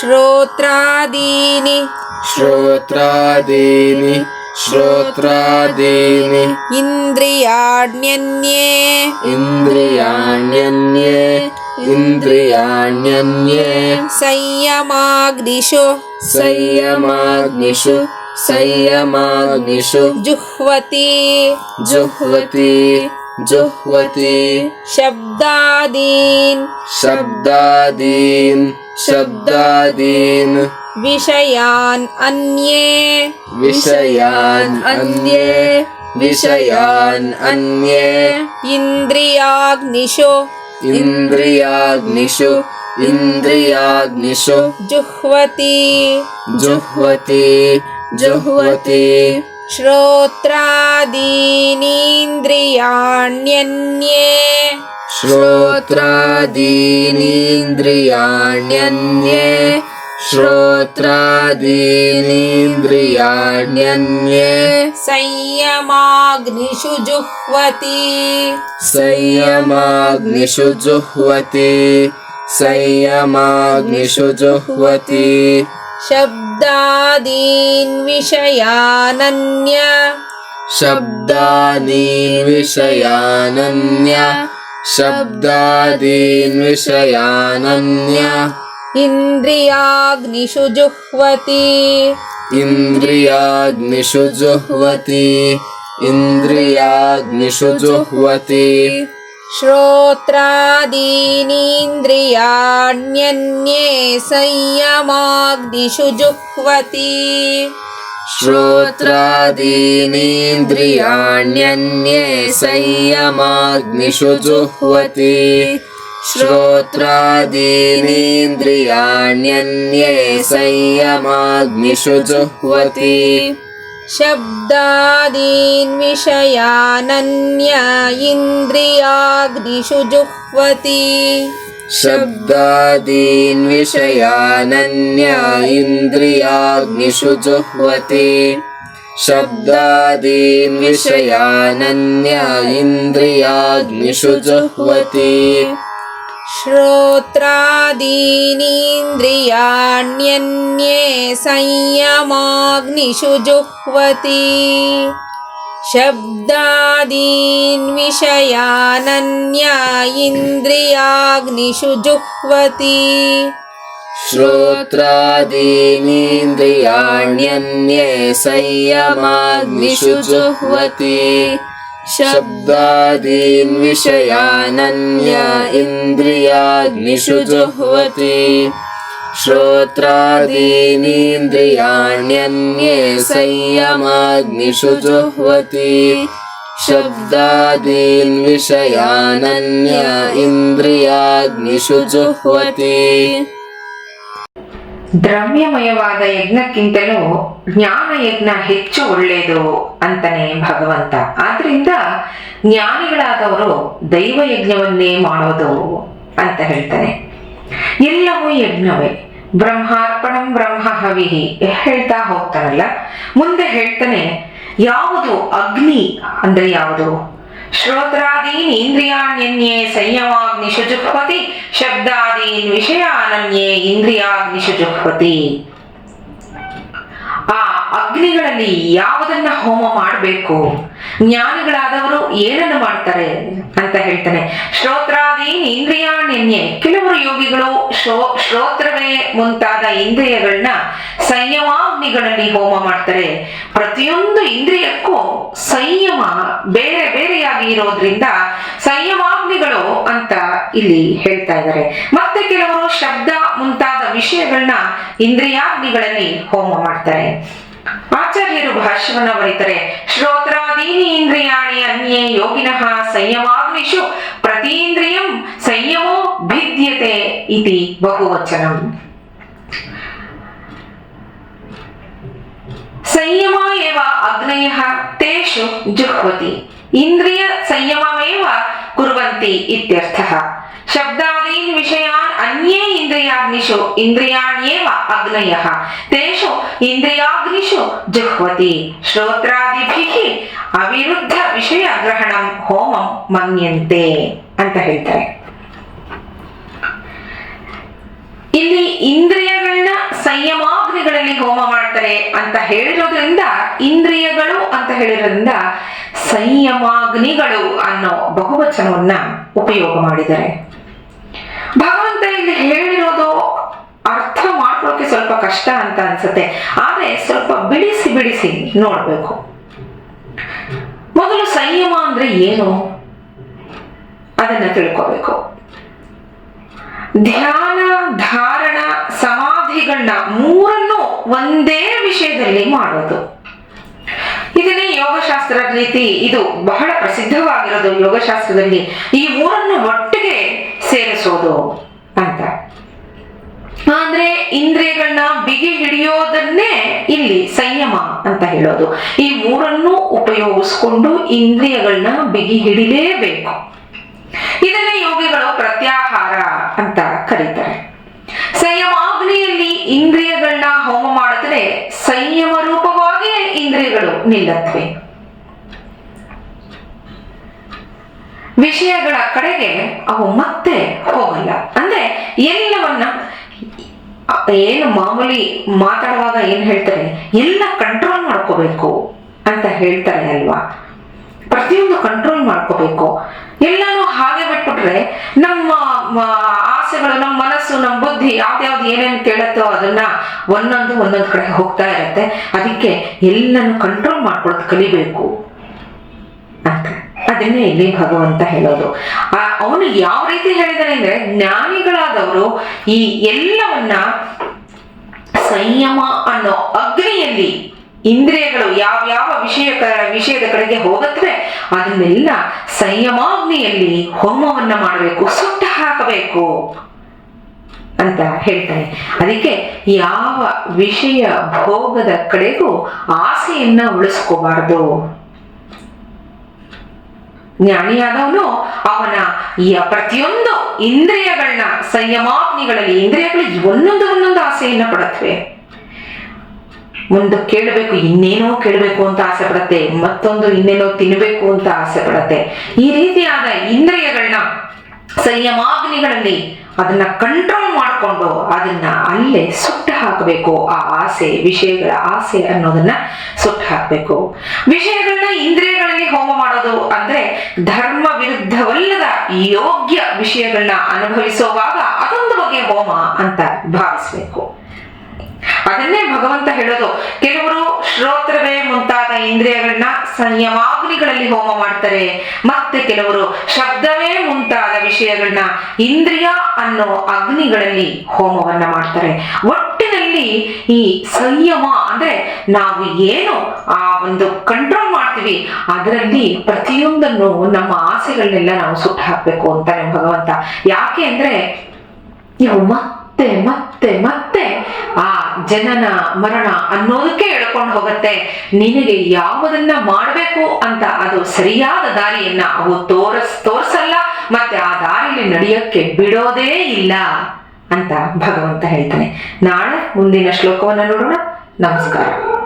श्रोत्रादीनि। श्रोत्रादीनि श्रोत्रादीनि। इन्द्रियाण्यन्ये। इन्द्रियाण्यन्ये इन्द्रियाण्यन्ये। संयमाग्निषु। संयमाग्निषु संयमाग्निषु। जुह्वति। जुह्वति जुह्वति। शब्दादीन्। शब्दादीन्। शब्दादीन्। विषयान् अन्ये। विषयान् अन्ये। विषयान् अन्ये। इन्द्रियाग्निषु। इन्द्रियाग्निषु। इन्द्रियाग्निषु। जुह्वति। जुह्वति। जुह्वति श्रोत्रादीनीन्द्रियाण्यन्ये। श्रोत्रादीनीन्द्रियाण्यन्ये। श्रोत्रादीनीन्द्रियाण्यन्ये। संयमाग्निषु जुह्वति। संयमाग्निषु जुह्वति। संयमाग्निषु जुह्वति शब्दादीन् विषयानन्य शब्दानि विषयानन्य शब्दादीन् विषयानन्य इन्द्रियाग्निषु जुह्वति। इन्द्रियाग्निषु जुह्वति। इन्द्रियाग्निषु जुह्वति श्रोत्रादीनीन्द्रियाण्यन्ये संयमाग्निषु जुह्वति। श्रोत्रादीनीन्द्रियाण्यन्ये संयमाग्निषु जुह्वति। श्रोत्रादीनीन्द्रियाण्यन्ये संयमाग्निषु जुह्वति शब्दादीन् विषयानन्य इन्द्रियाग्निषु जुह्वति शब्दादीन् विषयानन्य इन्द्रियाग्निषु जुह्वति शब्दादीन् विषयानन्य इन्द्रियाग्निषु जुह्वति श्रोत्रादीनीन्द्रियाण्यन्ये संयमाग्निषु जुह्वति। शब्दादीन् विषयानन्य इन्द्रियाग्निषु जुह्वति। श्रोत्रादीनीन्द्रियाण्यन्ये संयमाग्निषु जुह्वति शब्दादीन् विषयानन्य इन्द्रियाग्निषु जुह्वति श्रोत्रादीनीन्द्रियाण्यन्ये संयमाग्निषु जुह्वति शब्दादीन् विषयानन्य इन्द्रियाग्निषु जुह्वति ದ್ರವ್ಯಮಯವಾದ ಯಜ್ಞಕ್ಕಿಂತಲೂ ಜ್ಞಾನ ಯಜ್ಞ ಹೆಚ್ಚು ಒಳ್ಳೆಯದು ಅಂತಾನೆ ಭಗವಂತ. ಆದ್ರಿಂದ ಜ್ಞಾನಿಗಳಾದವರು ದೈವ ಯಜ್ಞವನ್ನೇ ಮಾಡೋದು ಅಂತ ಹೇಳ್ತಾನೆ. ಎಲ್ಲವೂ ಯಜ್ಞವೇ. ಬ್ರಹ್ಮಾರ್ಪಣಂ ಬ್ರಹ್ಮ ಹವಿಹಿ ಹೇಳ್ತಾ ಹೋಗ್ತಾರಲ್ಲ ಮುಂದೆ ಹೇಳ್ತಾನೆ, ಯಾವುದು ಅಗ್ನಿ ಅಂದ್ರೆ ಯಾವುದು? ಶ್ರೋತ್ರಾದೀನ್ ಇಂದ್ರಿಯಾಣ್ಯನ್ಯೇ ಸಂಯಮಾಗ್ನಿಷು ಜುಹ್ವತಿ ಶಬ್ದಾದೀನ್ ವಿಷಯಾನನ್ಯೇ ಇಂದ್ರಿಯಾಗ್ನಿಷು ಜುಹ್ವತಿ ಆ ಅಗ್ನಿಗಳಲ್ಲಿ ಯಾವುದನ್ನ ಹೋಮ ಮಾಡಬೇಕು? ಜ್ಞಾನಿಗಳಾದವರು ಏನನ್ನು ಮಾಡ್ತಾರೆ ಅಂತ ಹೇಳ್ತಾನೆ. ಶ್ರೋತ್ರಾದೀನ್ ಇಂದ್ರಿಯಾಣ್ಯನ್ಯೆ ಕೆಲವರು ಯೋಗಿಗಳು ಶ್ರೋ ಶ್ರೋತ್ರವೇ ಮುಂತಾದ ಇಂದ್ರಿಯಗಳನ್ನ ಸಂಯಮಾಗ್ನಿಗಳಲ್ಲಿ ಹೋಮ ಮಾಡ್ತಾರೆ. ಪ್ರತಿಯೊಂದು ಇಂದ್ರಿಯಕ್ಕೂ ಸಂಯಮ ಬೇರೆ ಬೇರೆಯಾಗಿ ಇರೋದ್ರಿಂದ ಸಂಯಮಾಗ್ನಿಗಳು ಅಂತ ಇಲ್ಲಿ ಹೇಳ್ತಾ ಇದ್ದಾರೆ. ಮತ್ತೆ ಕೆಲವರು ಶಬ್ದ ಮುಂತಾದ ವಿಷಯಗಳನ್ನ ಇಂದ್ರಿಯಾಗ್ನಿಗಳಲ್ಲಿ ಹೋಮ ಮಾಡ್ತಾರೆ. ಆಚಾರ್ಯರು ಭಾಷ್ಯವನ್ನು ಬರೀತಾರೆ. ಶ್ರೋತ್ರಾದೀನಿ ಇಂದ್ರಿಯಾಣಿ ಅನ್ಯೇ ಯೋಗಿನಃ ಸಂಯಮಾಗ್ನಿಷು ಪ್ರತೀಂದ್ರಿಯಂ ಸಂಯಮೋ ಭಿದ್ಯತೆ ಇತಿ ಬಹುವಚನಂ. ಸಂಯಮ ಏವ ಅಗ್ನಯ ತೇಷು ಜುಹ್ವತಿ, ಇಂದ್ರಿಯ ಸಂಯಮಮೇವ ಕುರ್ವಂತಿ ಇತ್ಯರ್ಥಃ. ಶಬ್ದಾದೀನ್ ವಿಷಯಾನ್ ಅನ್ಯೇ ಇಂದ್ರಿಯಾಗ್ನಿಷು ಇಂದ್ರಿಯಾಣ್ಯೇವ ಅಗ್ನಯಃ. ತೇಷು ಇಂದ್ರಿಯಾಗ್ನಿಷು ಜುಹ್ವತಿ. ಶ್ರೋತ್ರಾದಿಭಿಃ ಅವಿರುದ್ಧ ವಿಷಯ ಗ್ರಹಣಂ ಹೋಮಂ ಮನ್ಯಂತೆ ಅಂತ ಹೇಳ್ತಾರೆ. ಇಲ್ಲಿ ಇಂದ್ರಿಯಗಳನ್ನ ಸಂಯಮಾಗ್ನಿಗಳಲ್ಲಿ ಹೋಮ ಮಾಡ್ತಾರೆ ಅಂತ ಹೇಳಿರೋದ್ರಿಂದ ಇಂದ್ರಿಯಗಳು ಅಂತ ಹೇಳಿರೋದ್ರಿಂದ ಸಂಯಮಾಗ್ನಿಗಳು ಅನ್ನೋ ಬಹುವಚನವನ್ನ ಉಪಯೋಗ ಮಾಡಿದ್ದಾರೆ. ಇಲ್ಲಿ ಹೇಳಿರೋದು ಅರ್ಥ ಮಾಡ್ಕೊಳ್ಳೋಕೆ ಸ್ವಲ್ಪ ಕಷ್ಟ ಅಂತ ಅನ್ಸುತ್ತೆ. ಆದ್ರೆ ಸ್ವಲ್ಪ ಬಿಡಿಸಿ ಬಿಡಿಸಿ ನೋಡ್ಬೇಕು. ಮೊದಲು ಸಂಯಮ ಅಂದ್ರೆ ಏನು? ಅದನ್ನ ತಿಳ್ಕೋಬೇಕು. ಧ್ಯಾನ, ಧಾರಣ, ಸಮಾಧಿಗಳನ್ನ ಮೂರನ್ನು ಒಂದೇ ವಿಷಯದಲ್ಲಿ ಮಾಡೋದು. ಇದನ್ನೇ ಯೋಗಶಾಸ್ತ್ರ ರೀತಿ ಇದು ಬಹಳ ಪ್ರಸಿದ್ಧವಾಗಿರೋದು ಯೋಗಶಾಸ್ತ್ರದಲ್ಲಿ. ಈ ಮೂರನ್ನು ಒಟ್ಟಿಗೆ ಸೇರಿಸೋದು. ಅಂತ ಅಂದ್ರೆ ಇಂದ್ರಿಯಗಳನ್ನ ಬಿಗಿ ಹಿಡಿಯೋದನ್ನೇ ಇಲ್ಲಿ ಸಂಯಮ ಅಂತ ಹೇಳೋದು. ಈ ಮೂರನ್ನು ಉಪಯೋಗಿಸ್ಕೊಂಡು ಇಂದ್ರಿಯಗಳನ್ನ ಬಿಗಿ ಹಿಡಿಲೇಬೇಕು. ಇದನ್ನೇ ಯೋಗಿಗಳು ಪ್ರತ್ಯಾಹಾರ ಅಂತ ಕರೀತಾರೆ. ಸಂಯಮಾಗ್ನಿಯಲ್ಲಿ ಇಂದ್ರಿಯಗಳನ್ನ ಹೋಮ ಮಾಡಿದ್ರೆ ಸಂಯಮ ರೂಪವಾಗಿಯೇ ಇಂದ್ರಿಯಗಳು ನಿಲ್ಲತ್ವೆ ವಿಷಯಗಳ ಕಡೆಗೆ ಅವು ಮತ್ತೆ ಹೋಗಲ್ಲ. ಅಂದ್ರೆ ಎಲ್ಲವನ್ನ ಏನು ಮಾಮೂಲಿ ಮಾತಾಡುವಾಗ ಏನ್ ಹೇಳ್ತಾರೆ? ಎಲ್ಲ ಕಂಟ್ರೋಲ್ ಮಾಡ್ಕೋಬೇಕು ಅಂತ ಹೇಳ್ತಾರೆ ಅಲ್ವಾ? ಪ್ರತಿಯೊಂದು ಕಂಟ್ರೋಲ್ ಮಾಡ್ಕೋಬೇಕು. ಎಲ್ಲಾನು ಹಾಗೆ ಬಿಟ್ಬಿಟ್ರೆ ನಮ್ಮ ಆಸೆಗಳು, ನಮ್ಮ ಮನಸ್ಸು, ನಮ್ಮ ಬುದ್ಧಿ ಯಾವ್ದ್ಯಾವ್ದು ಏನೇನು ಕೇಳುತ್ತೋ ಅದನ್ನ ಒಂದೊಂದು ಒಂದೊಂದು ಕಡೆ ಹೋಗ್ತಾ ಇರತ್ತೆ. ಅದಕ್ಕೆ ಎಲ್ಲನೂ ಕಂಟ್ರೋಲ್ ಮಾಡ್ಕೊಳ್ಳೋದು ಕಲಿಬೇಕು ಅಂತ. ಅದನ್ನೇ ಇಲ್ಲಿ ಭಗವಂತ ಹೇಳೋದು. ಅವನು ಯಾವ ರೀತಿ ಹೇಳಿದಾನೆ ಅಂದ್ರೆ ಜ್ಞಾನಿಗಳಾದವರು ಈ ಎಲ್ಲವನ್ನ ಸಂಯಮ ಅನ್ನೋ ಅಗ್ನಿಯಲ್ಲಿ ಇಂದ್ರಿಯಗಳು ಯಾವ ಯಾವ ವಿಷಯ ವಿಷಯದ ಕಡೆಗೆ ಹೋಗತ್ವೆ ಅದನ್ನೆಲ್ಲ ಸಂಯಮಾಗ್ನಿಯಲ್ಲಿ ಹೋಮವನ್ನ ಮಾಡಬೇಕು, ಸುಟ್ಟು ಹಾಕಬೇಕು ಅಂತ ಹೇಳ್ತಾನೆ ಅದಕ್ಕೆ ಯಾವ ವಿಷಯ ಭೋಗದ ಕಡೆಗೂ ಆಸೆಯನ್ನ ಉಳಿಸ್ಕೋಬಾರ್ದು. ಜ್ಞಾನಿಯಾದವನು, ಅವನ ಈ ಪ್ರತಿಯೊಂದು ಇಂದ್ರಿಯಗಳನ್ನ ಸಂಯಮಾಗ್ನಿಗಳಲ್ಲಿ, ಇಂದ್ರಿಯಗಳು ಒಂದೊಂದು ಒಂದೊಂದು ಆಸೆಯನ್ನ ಪಡತ್ವೆ ಒಂದು ಕೇಳಬೇಕು, ಇನ್ನೇನೋ ಕೇಳಬೇಕು ಅಂತ ಆಸೆ ಪಡತ್ತೆ, ಮತ್ತೊಂದು ಇನ್ನೇನೋ ತಿನ್ನಬೇಕು ಅಂತ ಆಸೆ ಪಡತ್ತೆ. ಈ ರೀತಿಯಾದ ಇಂದ್ರಿಯಗಳನ್ನ ಸಂಯಮಾಗ್ನಿಗಳಲ್ಲಿ ಅದನ್ನ ಕಂಟ್ರೋಲ್ ಮಾಡಿಕೊಂಡು ಅದನ್ನ ಅಲ್ಲೇ ಸುಟ್ಟು ಹಾಕಬೇಕು, ಆ ಆಸೆ, ವಿಷಯಗಳ ಆಸೆ ಅನ್ನೋದನ್ನ ಸುಟ್ಟು ಹಾಕಬೇಕು. ವಿಷಯಗಳನ್ನ ಇಂದ್ರಿಯಗಳಲ್ಲಿ ಹೋಮ ಮಾಡೋದು ಅಂದ್ರೆ ಧರ್ಮ ವಿರುದ್ಧವಲ್ಲದ ಯೋಗ್ಯ ವಿಷಯಗಳನ್ನ ಅನುಭವಿಸುವಾಗ ಅದೊಂದು ಬಗೆಯ ಹೋಮ ಅಂತ ಭಾವಿಸ್ಬೇಕು. ಅದನ್ನೇ ಭಗವಂತ ಹೇಳೋದು, ಕೆಲವರು ಶ್ರೋತ್ರವೇ ಮುಂತಾದ ಇಂದ್ರಿಯಗಳನ್ನ ಸಂಯಮಾಗ್ನಿಗಳಲ್ಲಿ ಹೋಮ ಮಾಡ್ತಾರೆ, ಮತ್ತೆ ಕೆಲವರು ಶಬ್ದವೇ ಮುಂತಾದ ವಿಷಯಗಳನ್ನ ಇಂದ್ರಿಯ ಅನ್ನೋ ಅಗ್ನಿಗಳಲ್ಲಿ ಹೋಮವನ್ನ ಮಾಡ್ತಾರೆ. ಈ ಸಂಯಮ ಅಂದ್ರೆ ನಾವು ಏನು ಆ ಒಂದು ಕಂಟ್ರೋಲ್ ಮಾಡ್ತೀವಿ, ಅದರಲ್ಲಿ ಪ್ರತಿಯೊಂದನ್ನು ನಮ್ಮ ಆಸೆಗಳನ್ನೆಲ್ಲ ನಾವು ಸುಟ್ಟು ಹಾಕ್ಬೇಕು ಅಂತಾನೆ ಭಗವಂತ. ಯಾಕೆ ಅಂದ್ರೆ ನೀವು ಮತ್ತೆ ಮತ್ತೆ ಮತ್ತೆ ಆ ಜನನ ಮರಣ ಅನ್ನೋದಕ್ಕೆ ಎಳ್ಕೊಂಡು ಹೋಗುತ್ತೆ. ನಿನಗೆ ಯಾವುದನ್ನ ಮಾಡಬೇಕು ಅಂತ ಅದು ಸರಿಯಾದ ದಾರಿಯನ್ನ ಅವು ತೋರಸ್, ತೋರಿಸಲ್ಲ, ಮತ್ತೆ ಆ ದಾರಿಯಲ್ಲಿ ನಡೆಯೋಕ್ಕೆ ಬಿಡೋದೇ ಇಲ್ಲ. ಅಂತ ಭಗವಂತ ಹೇಳ್ತಾನೆ. ನಾಳೆ ಮುಂದಿನ ಶ್ಲೋಕವನ್ನು ನೋಡೋಣ. ನಮಸ್ಕಾರ.